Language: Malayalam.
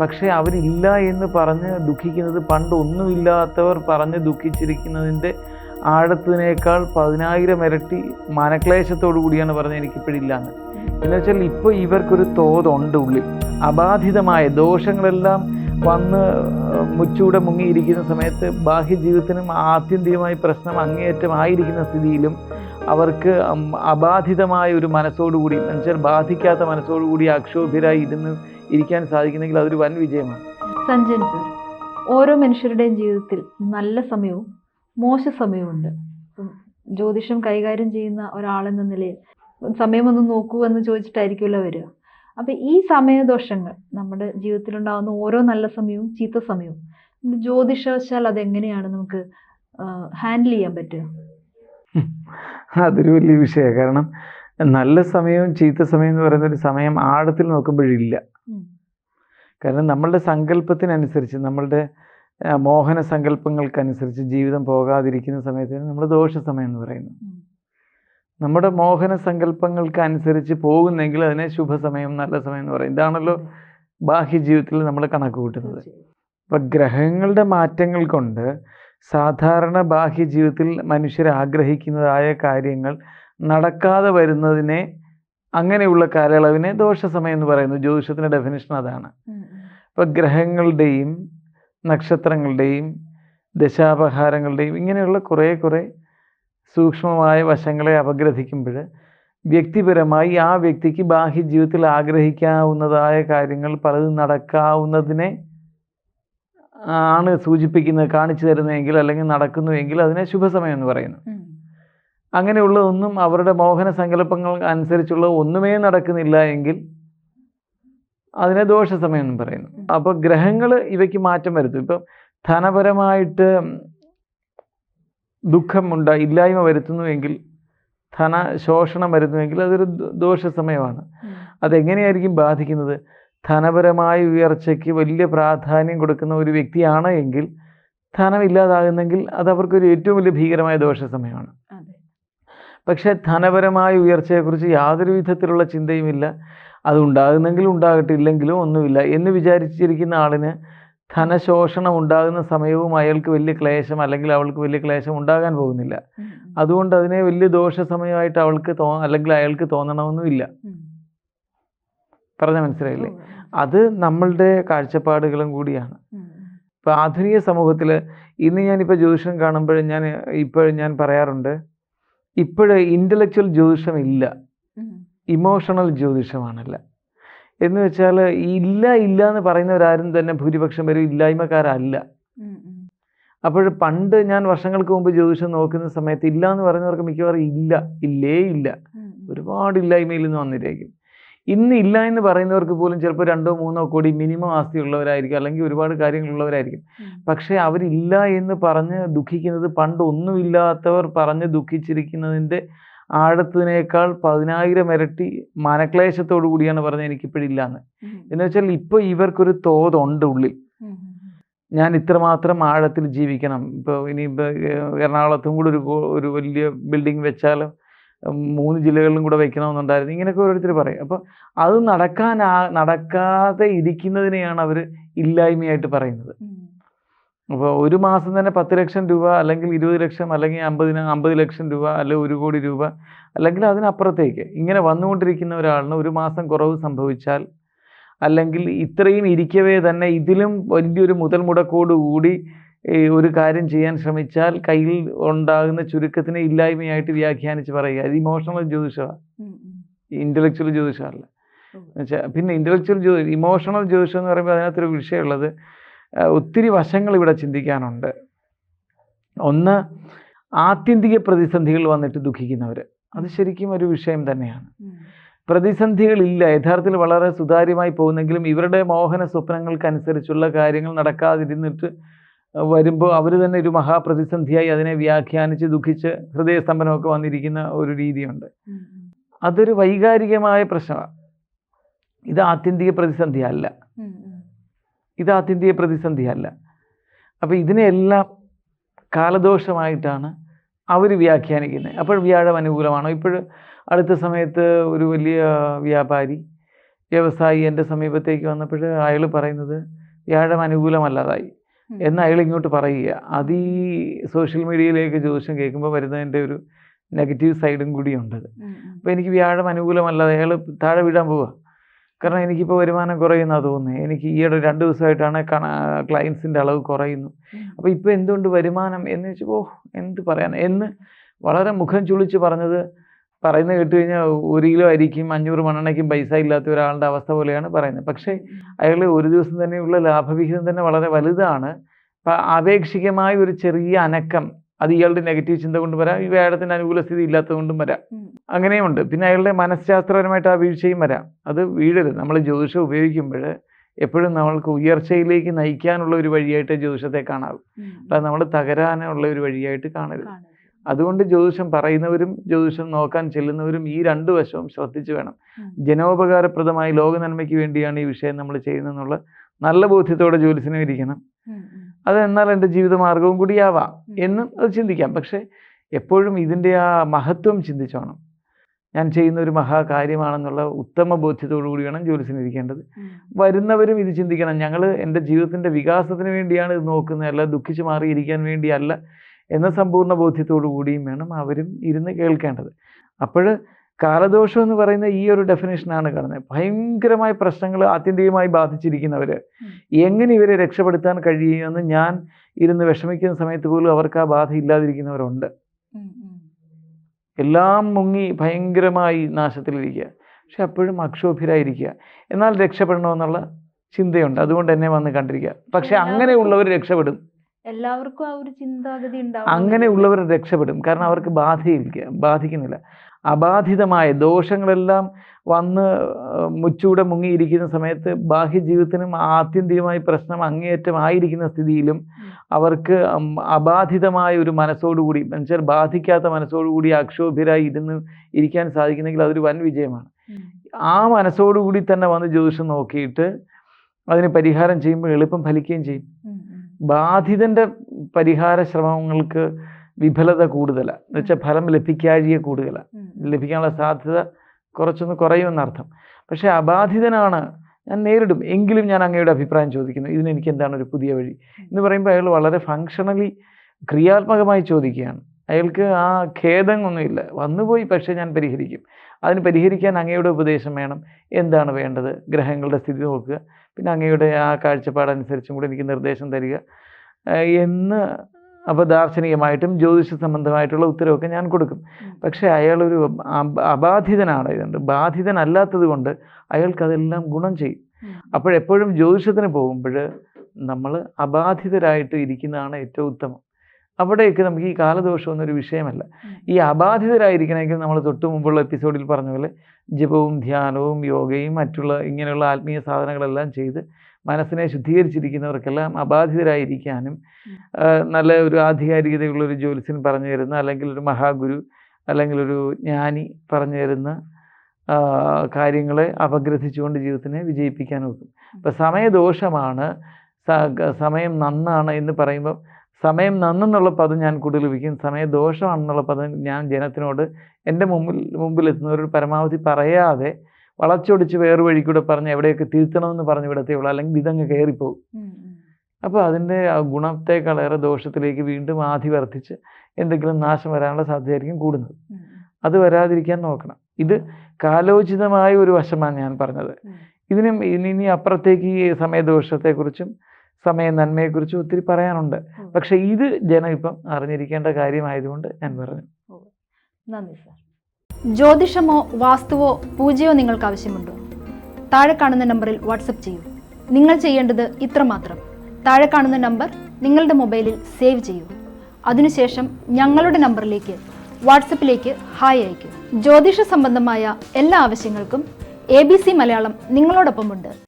പക്ഷേ അവരില്ല എന്ന് പറഞ്ഞ് ദുഃഖിക്കുന്നത് പണ്ട് ഒന്നുമില്ലാത്തവർ പറഞ്ഞ് ദുഃഖിച്ചിരിക്കുന്നതിന്റെ ആഴത്തിനേക്കാൾ പതിനായിരം ഇരട്ടി മനക്ലേശത്തോടു കൂടിയാണ് പറഞ്ഞത് എനിക്കിപ്പോഴില്ല എന്ന്. എന്ന് വെച്ചാൽ ഇപ്പോൾ ഇവർക്കൊരു തോതുണ്ട് ഉള്ളിൽ. അബാധിതമായ ദോഷങ്ങളെല്ലാം വന്ന് മുച്ചൂടെ മുങ്ങിയിരിക്കുന്ന സമയത്ത് ബാഹ്യജീവിതത്തിനും ആത്യന്തികമായി പ്രശ്നം അങ്ങേയറ്റമായിരിക്കുന്ന സ്ഥിതിയിലും അവർക്ക് അബാധിതമായ ഒരു മനസ്സോടുകൂടി എന്നുവെച്ചാൽ ബാധിക്കാത്ത മനസ്സോടുകൂടി അക്ഷോഭ്യരായി ഇരുന്ന് ഇരിക്കാൻ സാധിക്കുന്നെങ്കിൽ അതൊരു വൻ വിജയമാണ്. സഞ്ജയൻ സർ ഓരോ മനുഷ്യരുടെയും ജീവിതത്തിൽ നല്ല സമയവും മോശ സമയവും ഉണ്ട്. ജ്യോതിഷം കൈകാര്യം ചെയ്യുന്ന ഒരാളെന്ന നിലയിൽ സമയമൊന്ന് നോക്കൂ എന്ന് ചോദിച്ചിട്ടായിരിക്കുമല്ലോ വരിക. അപ്പം ഈ സമയദോഷങ്ങൾ നമ്മുടെ ജീവിതത്തിലുണ്ടാകുന്ന ഓരോ നല്ല സമയവും ചീത്ത സമയവും ജ്യോതിഷവശാൽ അതെങ്ങനെയാണ് നമുക്ക് ഹാൻഡിൽ ചെയ്യാൻ പറ്റുക? അതൊരു വലിയ വിഷയമാണ്. കാരണം നല്ല സമയവും ചീത്ത സമയം എന്ന് പറയുന്ന ഒരു സമയം ആഴത്തിൽ നോക്കുമ്പോഴില്ല. കാരണം നമ്മളുടെ സങ്കല്പത്തിനനുസരിച്ച് നമ്മളുടെ മോഹന സങ്കല്പങ്ങൾക്കനുസരിച്ച് ജീവിതം പോകാതിരിക്കുന്ന സമയത്തിന് നമ്മൾ ദോഷ സമയം എന്ന് പറയുന്നു. നമ്മുടെ മോഹന സങ്കല്പങ്ങൾക്ക് അനുസരിച്ച് പോകുന്നെങ്കിൽ അതിനെ ശുഭസമയം നല്ല സമയം എന്ന് പറയും. ഇതാണല്ലോ ബാഹ്യ ജീവിതത്തിൽ നമ്മൾ കണക്ക് കൂട്ടുന്നത്. അപ്പം ഗ്രഹങ്ങളുടെ മാറ്റങ്ങൾ കൊണ്ട് സാധാരണ ബാഹ്യ ജീവിതത്തിൽ മനുഷ്യർ ആഗ്രഹിക്കുന്നതായ കാര്യങ്ങൾ നടക്കാതെ വരുന്നതിനെ അങ്ങനെയുള്ള കാലയളവിനെ ദോഷസമയം എന്ന് പറയുന്നു ജ്യോതിഷത്തിന്റെ ഡെഫിനിഷൻ അതാണ് ഉം. ഗ്രഹങ്ങളുടെയും നക്ഷത്രങ്ങളുടെയും ദശാപഹാരങ്ങളുടെയും ഇങ്ങനെയുള്ള കുറേ കുറേ സൂക്ഷ്മമായ വശങ്ങളെ അപഗ്രഥിക്കുമ്പോൾ വ്യക്തിപരമായി ആ വ്യക്തിക്ക് ബാഹ്യ ജീവിതത്തിൽ ആഗ്രഹിക്കാവുന്നതായ കാര്യങ്ങൾ പലതും നടക്കാവുന്നതിനെ ആണ് സൂചിപ്പിക്കുന്നത് കാണിച്ചു തരുന്നതെങ്കിൽ അല്ലെങ്കിൽ നടക്കുന്നുവെങ്കിൽ അതിനെ ശുഭസമയം എന്ന് പറയുന്നു. അങ്ങനെയുള്ളതൊന്നും അവരുടെ മോഹന സങ്കല്പങ്ങൾ അനുസരിച്ചുള്ള ഒന്നുമേ നടക്കുന്നില്ല എങ്കിൽ അതിനെ ദോഷസമയം എന്ന് പറയുന്നു. അപ്പോൾ ഗ്രഹങ്ങൾ ഇവയ്ക്ക് മാറ്റം വരുത്തും. ഇപ്പം ധനപരമായിട്ട് ദുഃഖം ഉണ്ട് ഇല്ലായ്മ വരുത്തുന്നുവെങ്കിൽ ധന ശോഷണം വരുന്നുവെങ്കിൽ അതൊരു ദോഷ ദോഷസമയമാണ്. ഉം. അതെങ്ങനെയായിരിക്കും ബാധിക്കുന്നത്? ധനപരമായ ഉയർച്ചയ്ക്ക് വലിയ പ്രാധാന്യം കൊടുക്കുന്ന ഒരു വ്യക്തിയാണ് എങ്കിൽ ധനമില്ലാതാകുന്നെങ്കിൽ അത് അവർക്കൊരു ഏറ്റവും വലിയ ഭീകരമായ ദോഷസമയമാണ്. അതെ പക്ഷേ ധനപരമായ ഉയർച്ചയെക്കുറിച്ച് യാതൊരു വിധത്തിലുള്ള ചിന്തയുമില്ല. അത് ഉണ്ടാകുന്നെങ്കിൽ ഉണ്ടാകട്ടെ ഇല്ലെങ്കിലും ഒന്നുമില്ല എന്ന് വിചാരിച്ചിരിക്കുന്ന ആളിന് ധനശോഷണം ഉണ്ടാകുന്ന സമയവും അയാൾക്ക് വലിയ ക്ലേശം അല്ലെങ്കിൽ അവൾക്ക് വലിയ ക്ലേശം ഉണ്ടാകാൻ പോകുന്നില്ല. അതുകൊണ്ട് അതിനെ വലിയ ദോഷ സമയമായിട്ട് അവൾക്ക് തോ അല്ലെങ്കിൽ അയാൾക്ക് തോന്നണമെന്നുമില്ല. പറഞ്ഞ മനസ്സിലായില്ലേ? അത് നമ്മളുടെ കാഴ്ചപ്പാടുകളും കൂടിയാണ്. ഇപ്പോൾ ആധുനിക സമൂഹത്തിൽ ഇന്ന് ഞാനിപ്പോൾ ജ്യോതിഷം കാണുമ്പോൾ ഞാൻ ഇപ്പോൾ ഞാൻ പറയാറുണ്ട് ഇപ്പോൾ ഇന്റലക്ച്വൽ ജ്യോതിഷം ഇല്ല. ഇമോഷണൽ ജ്യോതിഷമാണല്ല എന്ന് വെച്ചാൽ ഇല്ല ഇല്ല എന്ന് പറയുന്നവരാരും തന്നെ ഭൂരിപക്ഷം പേരും ഇല്ലായ്മക്കാരല്ല. അപ്പോൾ പണ്ട് ഞാൻ വർഷങ്ങൾക്ക് മുമ്പ് ജ്യോതിഷം നോക്കുന്ന സമയത്ത് ഇല്ല എന്ന് പറയുന്നവർക്ക് മിക്കവാറും ഇല്ല ഇല്ലേ ഇല്ല. ഒരുപാട് ഇല്ലായ്മയിൽ നിന്ന് വന്നിരിക്കും ഇന്ന് ഇല്ല എന്ന് പറയുന്നവർക്ക് പോലും ചിലപ്പോൾ രണ്ടോ മൂന്നോ കോടി മിനിമം ആസ്തി ഉള്ളവരായിരിക്കും അല്ലെങ്കിൽ ഒരുപാട് കാര്യങ്ങളുള്ളവരായിരിക്കും. പക്ഷെ അവരില്ല എന്ന് പറഞ്ഞ് ദുഃഖിക്കുന്നത് പണ്ട് ഒന്നുമില്ലാത്തവർ പറഞ്ഞ് ദുഃഖിച്ചിരിക്കുന്നതിന്റെ ആഴത്തിനേക്കാൾ പതിനായിരം ഇരട്ടി മനക്ലേശത്തോടു കൂടിയാണ് പറഞ്ഞത് എനിക്കിപ്പോഴില്ല എന്ന്. എന്ന് വെച്ചാൽ ഇപ്പോൾ ഇവർക്കൊരു തോതുണ്ട് ഉള്ളിൽ. ഞാൻ ഇത്രമാത്രം ആഴത്തിൽ ജീവിക്കണം. ഇപ്പോൾ ഇനി ഇപ്പോൾ എറണാകുളത്തും കൂടെ ഒരു ഒരു വലിയ ബിൽഡിംഗ് വെച്ചാലും മൂന്ന് ജില്ലകളിലും കൂടെ വെക്കണമെന്നുണ്ടായിരുന്നു. ഇങ്ങനെയൊക്കെ ഓരോരുത്തർ പറയും. അപ്പോൾ അത് നടക്കാൻ നടക്കാതെ ഇരിക്കുന്നതിനെയാണ് അവർ ഇല്ലായ്മയായിട്ട് പറയുന്നത്. അപ്പോൾ ഒരു മാസം തന്നെ പത്ത് ലക്ഷം രൂപ അല്ലെങ്കിൽ ഇരുപത് ലക്ഷം അല്ലെങ്കിൽ അമ്പതിന് അമ്പത് ലക്ഷം രൂപ അല്ലെങ്കിൽ ഒരു കോടി രൂപ അല്ലെങ്കിൽ അതിനപ്പുറത്തേക്ക് ഇങ്ങനെ വന്നുകൊണ്ടിരിക്കുന്ന ഒരാളിന് ഒരു മാസം കുറവ് സംഭവിച്ചാൽ അല്ലെങ്കിൽ ഇത്രയും ഇരിക്കവേ തന്നെ ഇതിലും വലിയൊരു മുതൽ മുടക്കോട് കൂടി ഈ ഒരു കാര്യം ചെയ്യാൻ ശ്രമിച്ചാൽ കയ്യിൽ ഉണ്ടാകുന്ന ചുരുക്കത്തിനെ ഇല്ലായ്മയായിട്ട് വ്യാഖ്യാനിച്ച് പറയുക. അത് ഇമോഷണൽ ജ്യോതിഷമാണ്. ഇന്റലക്ച്വൽ ജ്യോതിഷമല്ല പിന്നെ ഇന്റലക്ച്വൽ ജ്യോ ഇമോഷണൽ ജ്യോതിഷം എന്ന് പറയുമ്പോൾ അതിനകത്തൊരു വിഷയമുള്ളത് ഒത്തിരി വശങ്ങൾ ഇവിടെ ചിന്തിക്കാനുണ്ട്. ഒന്ന് ആത്യന്തിക പ്രതിസന്ധികൾ വന്നിട്ട് ദുഃഖിക്കുന്നവർ അത് ശരിക്കും ഒരു വിഷയം തന്നെയാണ്. പ്രതിസന്ധികളില്ല യഥാർത്ഥത്തിൽ വളരെ സുതാര്യമായി പോകുന്നെങ്കിലും ഇവരുടെ മോഹന സ്വപ്നങ്ങൾക്കനുസരിച്ചുള്ള കാര്യങ്ങൾ നടക്കാതിരുന്നിട്ട് വരുമ്പോൾ അവർ തന്നെ ഒരു മഹാപ്രതിസന്ധിയായി അതിനെ വ്യാഖ്യാനിച്ച് ദുഃഖിച്ച് ഹൃദയസ്തംഭനമൊക്കെ വന്നിരിക്കുന്ന ഒരു രീതിയുണ്ട്. അതൊരു വൈകാരികമായ പ്രശ്നമാണ് ഇത് ആത്യന്തിക പ്രതിസന്ധി അല്ല. ഇത് ആത്യന്തിക പ്രതിസന്ധി അല്ല അപ്പോൾ ഇതിനെയെല്ലാം കാലദോഷമായിട്ടാണ് അവർ വ്യാഖ്യാനിക്കുന്നത് അപ്പോൾ വ്യാഴം അനുകൂലമാണോ ഇപ്പോൾ അടുത്ത സമയത്ത് ഒരു വലിയ വ്യാപാരി വ്യവസായി എന്റെ സമീപത്തേക്ക് വന്നപ്പോൾ അയാൾ പറയുന്നത് വ്യാഴം അനുകൂലമല്ലാതായി. എന്ന് അയാൾ ഇങ്ങോട്ട് പറയുക. അത് ഈ സോഷ്യൽ മീഡിയയിലേക്ക് ജ്യോതിഷം കേൾക്കുമ്പോൾ വരുന്നതിന്റെ ഒരു നെഗറ്റീവ് സൈഡും കൂടിയുണ്ട്. അപ്പോൾ എനിക്ക് വ്യാഴം അനുകൂലമല്ല അയാൾ താഴെ വിടാൻ പോവുക. കാരണം എനിക്കിപ്പോൾ വരുമാനം കുറയുന്നതാണ് തോന്നുന്നത്. എനിക്ക് ഈയിടെ രണ്ട് ദിവസമായിട്ടാണ് ക്ലയൻസിന്റെ അളവ് കുറയുന്നു. അപ്പോൾ ഇപ്പോൾ എന്തുകൊണ്ട് വരുമാനം എന്ന് വെച്ചപ്പോൾ ഓ എന്ത് പറയാൻ എന്ന് വളരെ മുഖം ചുളിച്ച് പറഞ്ഞത് പറയുന്നത് കേട്ട് കഴിഞ്ഞാൽ ഒരു കിലോ അരിക്കും അഞ്ഞൂറ് മണ്ണെണ്ണയ്ക്കും പൈസ ഇല്ലാത്ത ഒരാളുടെ അവസ്ഥ പോലെയാണ് പറയുന്നത്. പക്ഷേ അയാൾ ഒരു ദിവസം തന്നെയുള്ള ലാഭവിഹിതം തന്നെ വളരെ വലുതാണ്. അപ്പം ആപേക്ഷികമായ ഒരു ചെറിയ അനക്കം അത് ഇയാളുടെ നെഗറ്റീവ് ചിന്ത കൊണ്ട് വരാം ഈ വ്യാഴത്തിന് അനുകൂല സ്ഥിതി ഇല്ലാത്തത് കൊണ്ടും വരാം. അങ്ങനെയുമുണ്ട് പിന്നെ അയാളുടെ മനഃശാസ്ത്രപരമായിട്ട് ആ വീഴ്ചയും വരാം. അത് വീഴരുത്. നമ്മൾ ജ്യോതിഷം ഉപയോഗിക്കുമ്പോൾ എപ്പോഴും നമ്മൾക്ക് ഉയർച്ചയിലേക്ക് നയിക്കാനുള്ള ഒരു വഴിയായിട്ട് ജ്യോതിഷത്തെ കാണാവൂ. അല്ലാതെ നമ്മൾ തകരാനുള്ള ഒരു വഴിയായിട്ട് കാണരുത്. അതുകൊണ്ട് ജ്യോതിഷം പറയുന്നവരും ജ്യോതിഷം നോക്കാൻ ചെല്ലുന്നവരും ഈ രണ്ടു വശവും ശ്രദ്ധിച്ചു വേണം. ജനോപകാരപ്രദമായി ലോക നന്മയ്ക്ക് വേണ്ടിയാണ് ഈ വിഷയം നമ്മൾ ചെയ്യുന്നതെന്നുള്ള നല്ല ബോധ്യത്തോടെ ജ്യോതിസിനും ഇരിക്കണം ഉം, ഉം. അത് എന്നാൽ എന്റെ ജീവിതമാർഗവും കൂടിയാവാം. എന്നും അത് ചിന്തിക്കാം. പക്ഷേ എപ്പോഴും ഇതിന്റെ ആ മഹത്വം ചിന്തിച്ചോണം ഞാൻ ചെയ്യുന്ന ഒരു മഹാകാര്യമാണെന്നുള്ള ഉത്തമ ബോധ്യത്തോടു കൂടി വേണം ജ്യോതിസിന് ഇരിക്കേണ്ടത് വരുന്നവരും ഇത് ചിന്തിക്കണം. ഞങ്ങൾ എന്റെ ജീവിതത്തിന്റെ വികാസത്തിന് വേണ്ടിയാണ് ഇത് നോക്കുന്നത്. അല്ല ദുഃഖിച്ച് മാറിയിരിക്കാൻ വേണ്ടിയല്ല. എന്ന സമ്പൂർണ ബോധ്യത്തോടു കൂടിയും വേണം അവരും ഇരുന്ന് കേൾക്കേണ്ടത്. അപ്പോൾ കാലദോഷം എന്ന് പറയുന്ന ഈ ഒരു ഡെഫിനേഷനാണ് കാണുന്നത്. ഭയങ്കരമായ പ്രശ്നങ്ങൾ ആത്യന്തികമായി ബാധിച്ചിരിക്കുന്നവർ. എങ്ങനെ ഇവരെ രക്ഷപ്പെടുത്താൻ കഴിയുമെന്ന് ഞാൻ ഇരുന്ന് വിഷമിക്കുന്ന സമയത്ത് പോലും അവർക്ക് ആ ബാധ ഇല്ലാതിരിക്കുന്നവരുണ്ട്. എല്ലാം മുങ്ങി ഭയങ്കരമായി നാശത്തിലിരിക്കുക. പക്ഷെ അപ്പോഴും അക്ഷോഭ്യരായിരിക്കുക. എന്നാൽ രക്ഷപ്പെടണമെന്നുള്ള ചിന്തയുണ്ട്. അതുകൊണ്ട് എന്നെ വന്ന് കണ്ടിരിക്കുക. പക്ഷെ അങ്ങനെയുള്ളവർ രക്ഷപ്പെടും. എല്ലാവർക്കും ആ ഒരു ചിന്താഗതി ഉണ്ടാവും അങ്ങനെയുള്ളവർ രക്ഷപ്പെടും. കാരണം അവർക്ക് ബാധയില്ല ബാധിക്കുന്നില്ല. അബാധിതമായ ദോഷങ്ങളെല്ലാം വന്ന് മുച്ചൂടെ മുങ്ങിയിരിക്കുന്ന സമയത്ത് ബാഹ്യ ജീവിതത്തിനും ആത്യന്തികമായി പ്രശ്നം അങ്ങേയറ്റമായിരിക്കുന്ന സ്ഥിതിയിലും അവർക്ക് അബാധിതമായ ഒരു മനസ്സോടുകൂടി എന്നുവെച്ചാൽ ബാധിക്കാത്ത മനസ്സോടുകൂടി അക്ഷോഭ്യരായി ഇരുന്ന് ഇരിക്കാൻ സാധിക്കുന്നെങ്കിൽ അതൊരു വൻ വിജയമാണ്. ആ മനസ്സോടുകൂടി തന്നെ വന്ന് ജ്യോതിഷം നോക്കിയിട്ട് അതിന് പരിഹാരം ചെയ്യുമ്പോൾ എളുപ്പം ഫലിക്കുകയും ചെയ്യും. ബാധിതന്റെ പരിഹാര ശ്രമങ്ങൾക്ക് വിഫലത കൂടുതലാണ് എന്ന് വെച്ചാൽ ഫലം ലഭിക്കാഴിക കൂടുതലാണ്. ലഭിക്കാനുള്ള സാധ്യത കുറച്ചൊന്ന് കുറയുമെന്നർത്ഥം. പക്ഷേ അബാധിതനാണ് ഞാൻ നേരിടും. എങ്കിലും ഞാൻ അങ്ങയുടെ അഭിപ്രായം ചോദിക്കുന്നു. ഇതിന് എനിക്ക് എന്താണ് ഒരു പുതിയ വഴി? എന്ന് പറയുമ്പോൾ അയാൾ വളരെ ഫങ്ഷണലി ക്രിയാത്മകമായി ചോദിക്കുകയാണ്. അയാൾക്ക് ആ ഖേദമൊന്നുമില്ല വന്നുപോയി പക്ഷേ ഞാൻ പരിഹരിക്കും. അതിന് പരിഹരിക്കാൻ അങ്ങയുടെ ഉപദേശം വേണം. എന്താണ് വേണ്ടത്? ഗ്രഹങ്ങളുടെ സ്ഥിതി നോക്കുക. പിന്നെ അങ്ങയുടെ ആ കാഴ്ചപ്പാടനുസരിച്ചും കൂടി എനിക്ക് നിർദ്ദേശം തരിക. എന്ന് അപ്പോൾ ദാർശനികമായിട്ടും ജ്യോതിഷ സംബന്ധമായിട്ടുള്ള ഉത്തരവൊക്കെ ഞാൻ കൊടുക്കും. പക്ഷേ അയാളൊരു അബ- അബാധിതനാണ്. ഇതുണ്ട്. ബാധിതനല്ലാത്തത് കൊണ്ട് അയാൾക്കതെല്ലാം ഗുണം ചെയ്യും. അപ്പോഴെപ്പോഴും ജ്യോതിഷത്തിന് പോകുമ്പോൾ നമ്മൾ അബാധിതരായിട്ട് ഇരിക്കുന്നതാണ് ഏറ്റവും ഉത്തമം. അവിടെയൊക്കെ നമുക്ക് ഈ കാലദോഷം എന്നൊരു വിഷയമല്ല. ഈ അബാധിതരായിരിക്കണമെങ്കിൽ നമ്മൾ തൊട്ട് മുമ്പുള്ള എപ്പിസോഡിൽ പറഞ്ഞ പോലെ ജപവും ധ്യാനവും യോഗയും മറ്റുള്ള ഇങ്ങനെയുള്ള ആത്മീയ സാധനങ്ങളെല്ലാം ചെയ്ത് മനസ്സിനെ ശുദ്ധീകരിച്ചിരിക്കുന്നവർക്കെല്ലാം അബാധിതരായിരിക്കാനും. നല്ല ഒരു ആധികാരികതയുള്ള ഒരു ജ്യോത്സ്യൻ പറഞ്ഞു തരുന്ന അല്ലെങ്കിൽ ഒരു മഹാഗുരു അല്ലെങ്കിൽ ഒരു ജ്ഞാനി പറഞ്ഞു തരുന്ന കാര്യങ്ങളെ അപഗ്രഥിച്ചുകൊണ്ട് ജീവിതത്തിനെ വിജയിപ്പിക്കാൻ നോക്കും. ഇപ്പം സമയദോഷമാണ് സമയം നന്നാണ് എന്ന് പറയുമ്പോൾ സമയം നന്നെന്നുള്ള പദം ഞാൻ കൂടുതൽ ഉപയോഗിക്കും. സമയദോഷമാണെന്നുള്ള പദം ഞാൻ ജനത്തിനോട് എന്റെ മുമ്പിൽ മുമ്പിൽ മുമ്പിലെത്തുന്നവരോട് പരമാവധി പറയാതെ വളച്ചൊടിച്ച് വേറെ വഴി കൂടെ പറഞ്ഞ് എവിടെയൊക്കെ തിരുത്തണമെന്ന് പറഞ്ഞ് വിടത്തേ ഉള്ളൂ. അല്ലെങ്കിൽ ഇതങ്ങ് കയറിപ്പോകും. അപ്പോൾ അതിന്റെ ആ ഗുണത്തേക്കാളേറെ ദോഷത്തിലേക്ക് വീണ്ടും ആധി വർദ്ധിച്ച് എന്തെങ്കിലും നാശം വരാനുള്ള സാധ്യതയായിരിക്കും കൂടുന്നത്. അത് വരാതിരിക്കാൻ നോക്കണം. ഇത് കാലോചിതമായ ഒരു വശമാണ് ഞാൻ പറഞ്ഞത്. ഇതിനും ഇനി ഇനി അപ്പുറത്തേക്ക് ഈ സമയദോഷത്തെക്കുറിച്ചും സമയ നന്മയെക്കുറിച്ച് ഒത്തിരി പറയാനുണ്ട്. പക്ഷെ ഇത് ജനം ഇപ്പം അറിഞ്ഞിരിക്കേണ്ട കാര്യമായതുകൊണ്ട് ഞാൻ പറഞ്ഞു. നന്ദി സാർ. ജ്യോതിഷമോ വാസ്തുവോ പൂജയോ നിങ്ങൾക്ക് ആവശ്യമുണ്ടോ? താഴെ കാണുന്ന നമ്പറിൽ വാട്സപ്പ് ചെയ്യൂ. നിങ്ങൾ ചെയ്യേണ്ടത് ഇത്രമാത്രം താഴെ കാണുന്ന നമ്പർ നിങ്ങളുടെ മൊബൈലിൽ സേവ് ചെയ്യൂ. അതിനുശേഷം ഞങ്ങളുടെ നമ്പറിലേക്ക് വാട്സപ്പിലേക്ക് ഹായ് അയയ്ക്കൂ. ജ്യോതിഷ സംബന്ധമായ എല്ലാ ആവശ്യങ്ങൾക്കും എ ബി സി മലയാളം നിങ്ങളോടൊപ്പമുണ്ട്.